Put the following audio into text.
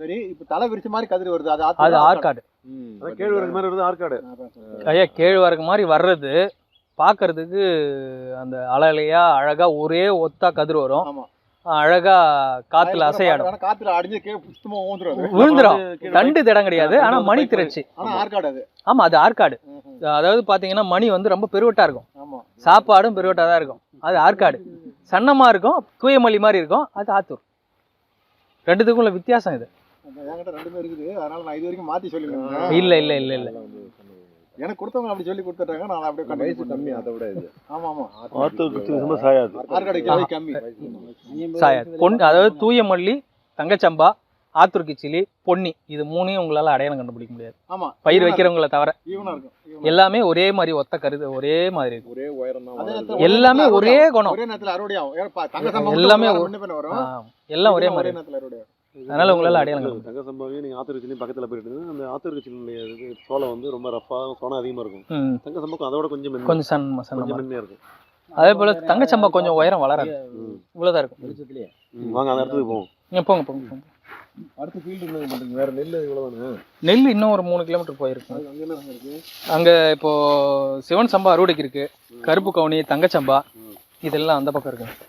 சரி இப்ப தலை விரிச்ச மாதிரி கதிர் வருது. அது அது ஆற்காடு. கேழ்வரகு மாதிரி வருது ஆற்காடு. ஐயா கேழ்வரகு மாதிரி வர்றது பார்க்கறதுக்கு அந்த அலையா அழகா ஒரே ஒத்தா கதிர் வரும். ஆமா. அழகா காத்துல அசையாடும். ஆனா காத்துல அடிஞ்சு சுத்தமா ஊந்துரும். விழுந்துரும் தண்டு திடம் கிடையாது ஆனா மணி திரட்சி. ஆமா அது. ஆற்காடு. அதாவது பாத்தீங்கன்னா மணி வந்து ரொம்ப பெருவட்டா இருக்கும். ஆமா. சாப்பாடும் பெருவட்டா தான் இருக்கும். அது ஆற்காடு. சன்னமா இருக்கும் தூயமல்லி மாதிரி இருக்கும் அது ஆத்தூர். ரெண்டுத்துக்கும் உள்ள வித்தியாசம் இது. என்கிட்ட ரெண்டுமே இருக்குது. அதனால நான் இது வரைக்கும் மாத்தி சொல்லிருந்தேன் இல்ல இல்ல இல்ல இல்ல. எனக்கு கொடுத்தவங்க அப்படி சொல்லி கொடுத்துட்டாங்க. நான் அப்படியே வயசு கம்மி அதை விட இது. ஆமா ஆமா ஆத்தூர் சுத்தமா சாயாது. ஆற்காடு கிலோ கம்மி. சாயாது. பொன் அதாவது தூயமல்லி தங்கச்சம்பா ஆத்தூர் கிச்சிலி பொன்னி இது மூணையும் உங்களால அடையாளம் கண்டுபிடிக்க முடியாது. ஆமா. பயிர் வைக்கிறவங்கள தவிர ஈவனா இருக்கும். ஈவனா எல்லாமே ஒரே மாதிரி ஒத்த கருது ஒரே மாதிரி. நேரத்துல எல்லாமே ஒரே குணம். ஒரே நேரத்துல அறுவடை ஆகும் ஏன்னா பா- தங்க சம்பவம் எல்லாமே எல்லாமே ஒரே மாதிரி நேரத்துல அறுவடை ஆகும் அதனால உங்களால அடையாளம் தங்க சம்பாவையும் நீங்க ஆத்தூர் பக்கத்துல போயிட்டு அந்த ஆத்தூர் கட்சியினுடைய இது சோளம் வந்து ரொம்ப ரஃபா சோளம் அதிகமா இருக்கும். தங்க சம்பாவுக்கும் அதோட கொஞ்சம். கொஞ்சம் சன் கொஞ்சம் இருக்கும். அதே போல தங்கச்சம்பா கொஞ்சம் உயரம் வளராது. ம். இவ்வளவுதான் இருக்கும். வாங்க அந்த இடத்துக்கு போவோம். போங்க போங்க போங்க. அடுத்த ஃபீல்டு வேற நெல் இவ்வளவுதானே? நெல் இன்னும் ஒரு மூணு கிலோமீட்டர் போயிருக்கு அது அங்க என்ன இருக்கு? அங்க இப்போ சிவன் சம்பா அறுவடைக்கு இருக்கு. கருப்பு கவுனி தங்கச்சம்பா இதெல்லாம் அந்த பக்கம் இருக்கு.